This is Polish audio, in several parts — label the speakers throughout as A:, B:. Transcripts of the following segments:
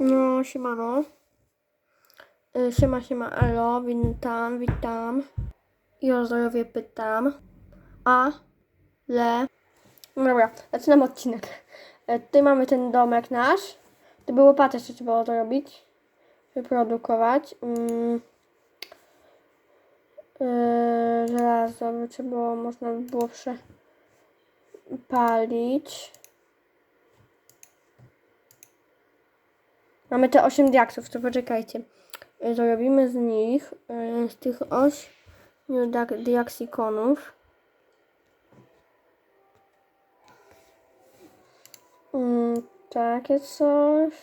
A: No, siemano. Y, Siema, siema, elo, witam, witam. I o zdrowie pytam. A, le. Dobra, zaczynam odcinek. E, Tutaj mamy ten domek nasz. To było łopatę jeszcze trzeba było to robić. Wyprodukować. Mm. Yy, żelazo by było, można by było przepalić. Mamy te 8 diaksów, to poczekajcie. Y, Zrobimy z nich, y, z tych 8 dak- diaksikonów. Takie coś.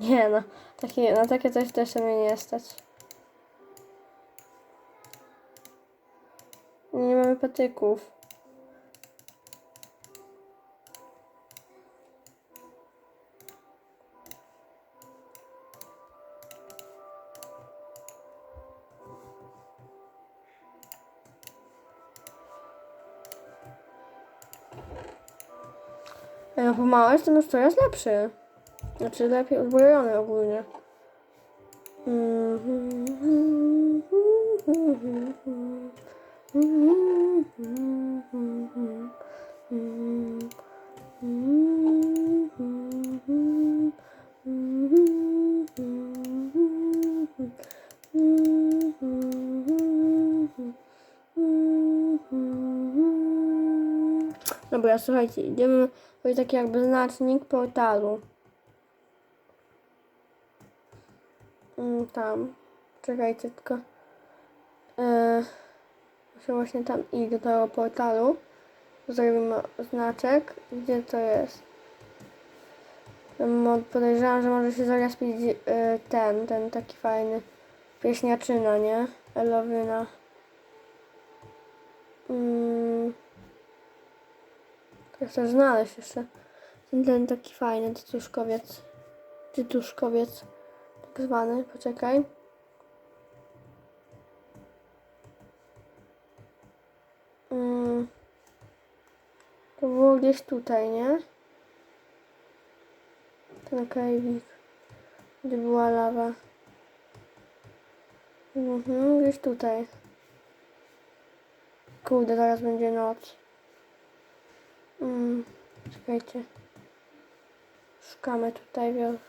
A: Nie no, takie, na takie coś też mnie nie stać. Nie mamy patyków. No pomału jestem już coraz lepszy. Znaczy lepiej uzbrojony ogólnie. Dobra, słuchajcie, idziemy to jest taki jakby znacznik portalu. Mm, tam. Czekajcie tylko. Yy, muszę właśnie tam iść do tego portalu. Zrobimy znaczek. Gdzie to jest? Mo- Podejrzewam, że może się zagaspić yy, ten, ten taki fajny pieśniaczyna, nie? Elowyna. Mm. Ja chcę znaleźć jeszcze ten, ten taki fajny tytuszkowiec. Tytuszkowiec tak zwany. Poczekaj. Mm. To było gdzieś tutaj, nie? Ten kajwik. Gdzie była lawa. Mhm, gdzieś tutaj. Kurde, zaraz będzie noc. Mm, czekajcie. Szukamy tutaj wioski.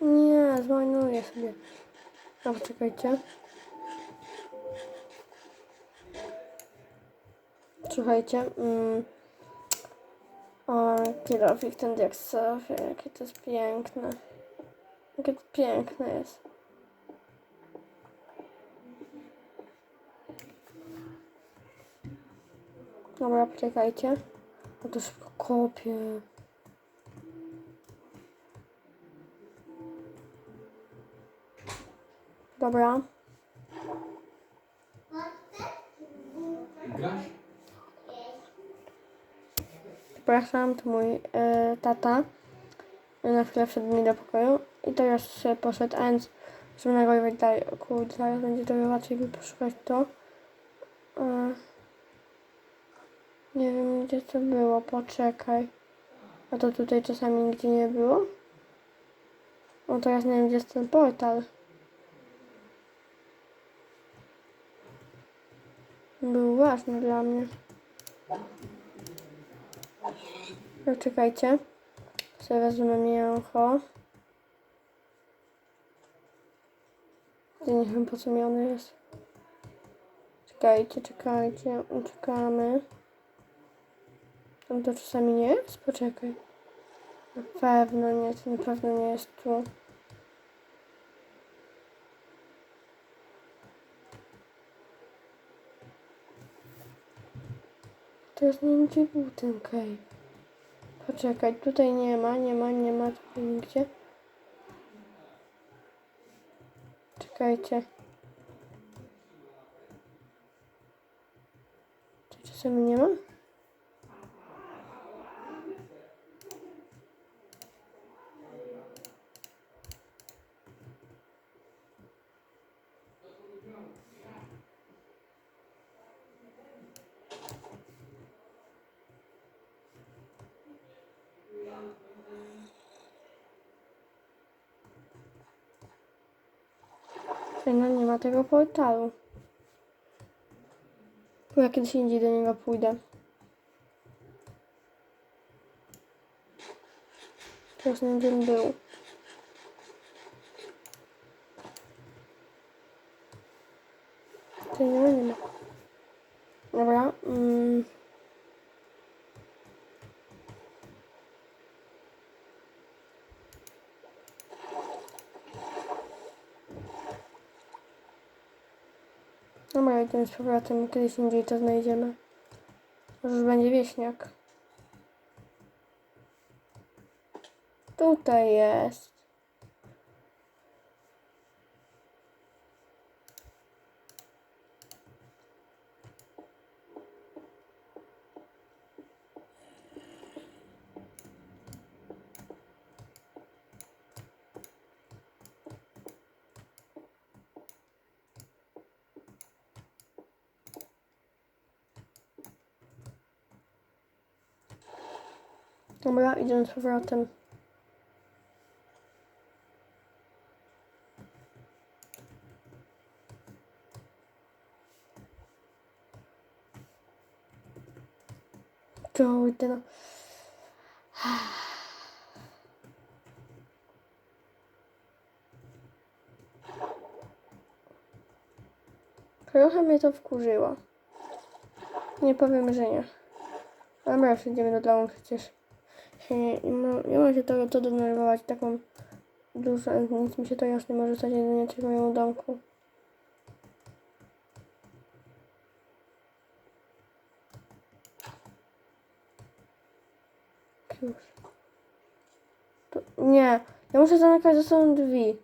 A: Nie, zmarnuję sobie. No, poczekajcie. Słuchajcie. Mm, o, kilofik ten diaksowy, jakie to jest piękne. Jakie to piękne jest. Dobra, poczekajcie. O to szybko kopię. Dobra.
B: Grasz?
A: Przepraszam, to mój e, tata. Na chwilę wszedł mi do pokoju i teraz się poszedł, więc żeby nagrywać dalej. O kurde, zaraz będzie trochę łatwiej mi poszukać to. E, nie wiem gdzie to było, poczekaj. A to tutaj czasami nigdzie nie było? No teraz nie wiem gdzie jest ten portal. Był ważny dla mnie. No, czekajcie. Sobie wezmę mięcho. Ja nie wiem po co mi ono jest. Czekajcie, czekajcie, czekamy. Tam to czasami nie jest? Poczekaj. Na pewno nie, to na pewno nie jest tu. Teraz nie wiem gdzie był ten. Poczekaj, tutaj nie ma, nie ma, nie ma tutaj nigdzie. Czekajcie. Czy czasami nie ma? Ej, No nie ma tego portalu. Bo ja kiedyś indziej do niego pójdę. Teraz nie wiem, był. Nie, nie ma. Dobra. Mm. Dobra, idziemy z powrotem. Kiedyś indziej to znajdziemy. Może już będzie wieśniak. Tutaj jest. Dobra, idziemy z powrotem. Kurde no. Trochę mnie to wkurzyło. Nie powiem, że nie. Dobra, przejdziemy do domu przecież. Się Nie, nie, ma, nie ma się to, to denerwować taką dużo, nic mi się to jasne może stać jedynie w moim domku. To, nie, ja muszę zamykać za sobą drzwi.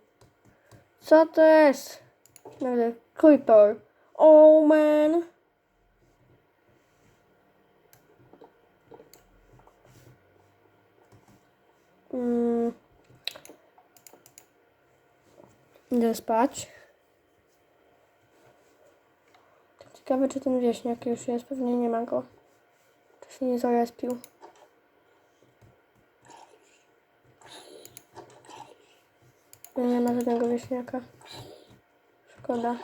A: Co to jest? Creeper. Oh man. Mm. Idę spać. Ciekawe, czy ten wieśniak już jest. Pewnie nie ma go. Czy się nie zarespił. Nie, nie ma żadnego wieśniaka. Szkoda.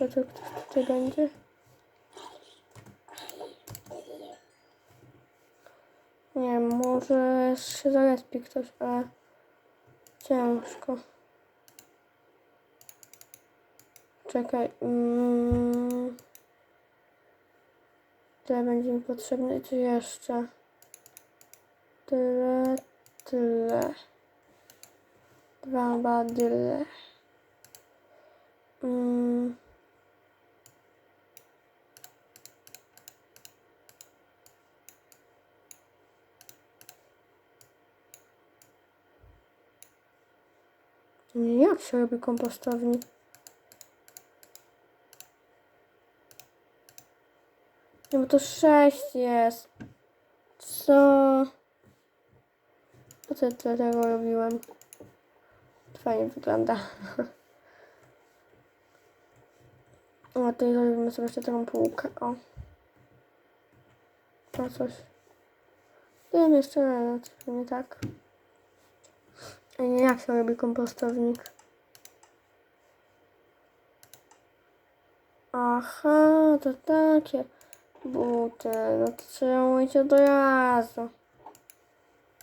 A: Bo to ktoś tutaj będzie. Nie wiem, może się zarespi ktoś, ale ciężko. Czekaj. Mm. Tyle będzie mi potrzebne. I co jeszcze? Tyle, tyle. Dwa badyle. Mm. Jak się robi kompostownik? No bo to sześć jest. Co? Po co ja tyle tego robiłem? Fajnie wygląda. O, tutaj zrobimy sobie jeszcze taką półkę. O. To coś. Wiem jeszcze raz, nie tak. Jak się robi kompostownik? Aha, to takie buty. No to trzeba mówić od razu.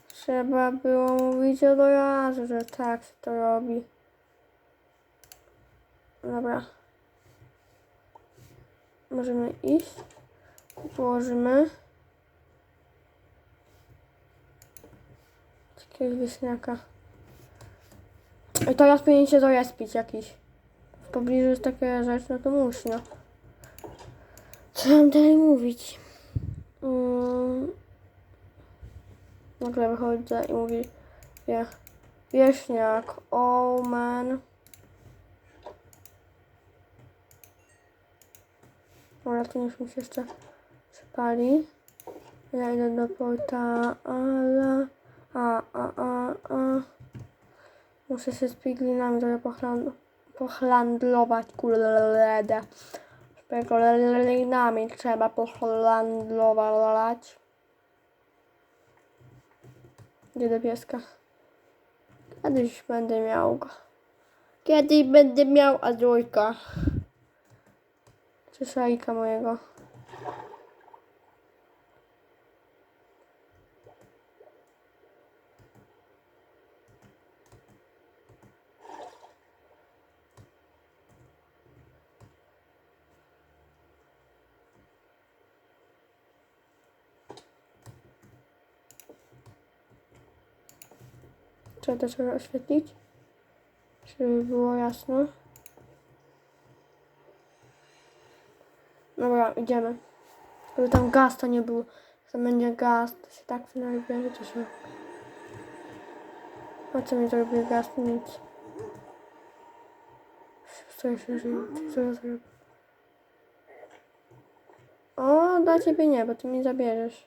A: Trzeba było mówić od razu, że tak się to robi. Dobra. Możemy iść. Położymy. Takiego wieśniaka. I teraz powinien się zarespić jakiś. W pobliżu jest taka rzecz, no to musi, no. Co mam dalej mówić? Mm. Nagle wychodzę i mówi wie, wieśniak, man. Dobra, to niech mi się jeszcze przypali. Ja idę do portala. A, a, a, a. Muszę się z piglinami trochę pochland pochlandlować, kurde. Piglinami trzeba pochlandlować. Gdzie do pieska? Kiedyś będę miał go. Kiedyś będę miał Androjka. Czy szajka mojego. Trzeba to sobie oświetlić, żeby było jasno. Dobra, idziemy. Żeby tam gaz to nie był. Tam będzie gaz, to się tak wynajmie, że to się... A co mi zrobił gaz? Nic. Co się żyje? Co ja zrobię? O, dla ciebie nie, bo ty mi zabierzesz.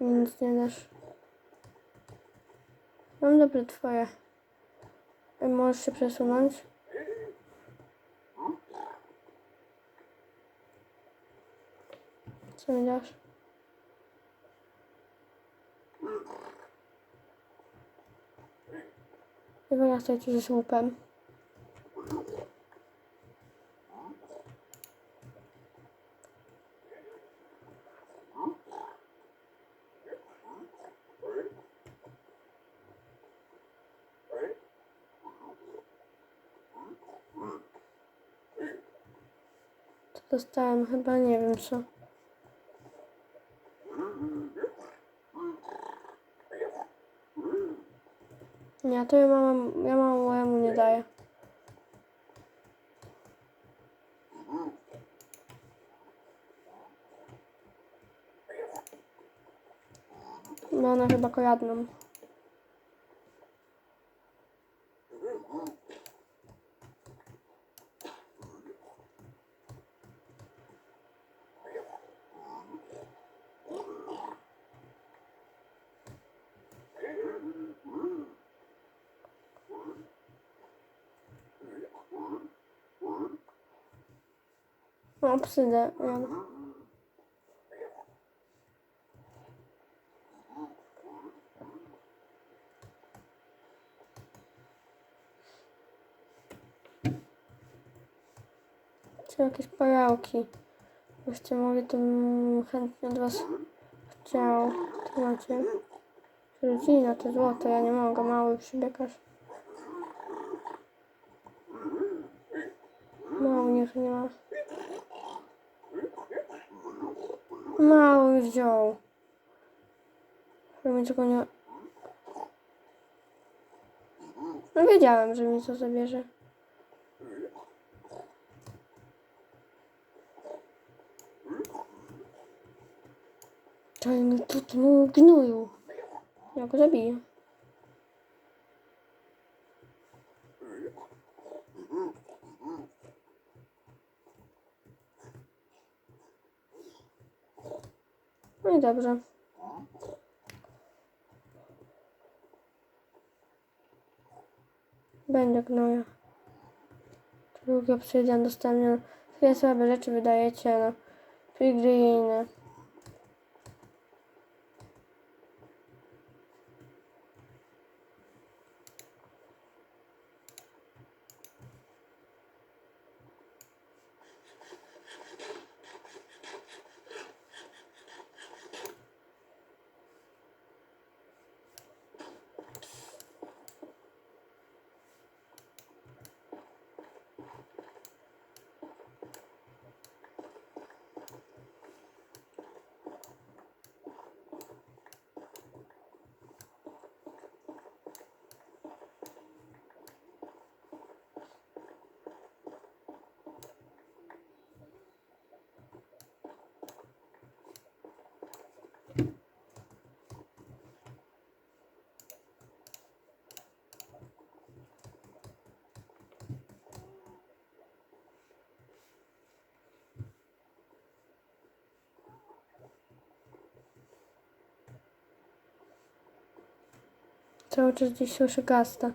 A: Nic nie dasz. Mam dobre twoje. Ej, Możesz się przesunąć? Co mi dasz? Nie wyrastaj tu ze słupem. Co dostałem? Chyba nie wiem co. Nie, to ja mama, ja małemu nie daję. No one chyba kojadną. No, psydę. Czy jakieś pajałki? Byście mogli, to bym chętnie od was chciał. Tu macie. Rodzina, to złoto, ja nie mogę, mały przybiegasz. Mały niech nie ma. Mały wziął. Żeby mi tego nie... No wiedziałem, że mi to zabierze. To mi tu tu gnuju. Ja go zabiję. No i dobrze. Będę gnoja. Drugi obsydian dostępny. Takie słabe rzeczy wydajecie, no. Pigliny. Cały czas gdzieś słyszę gasta.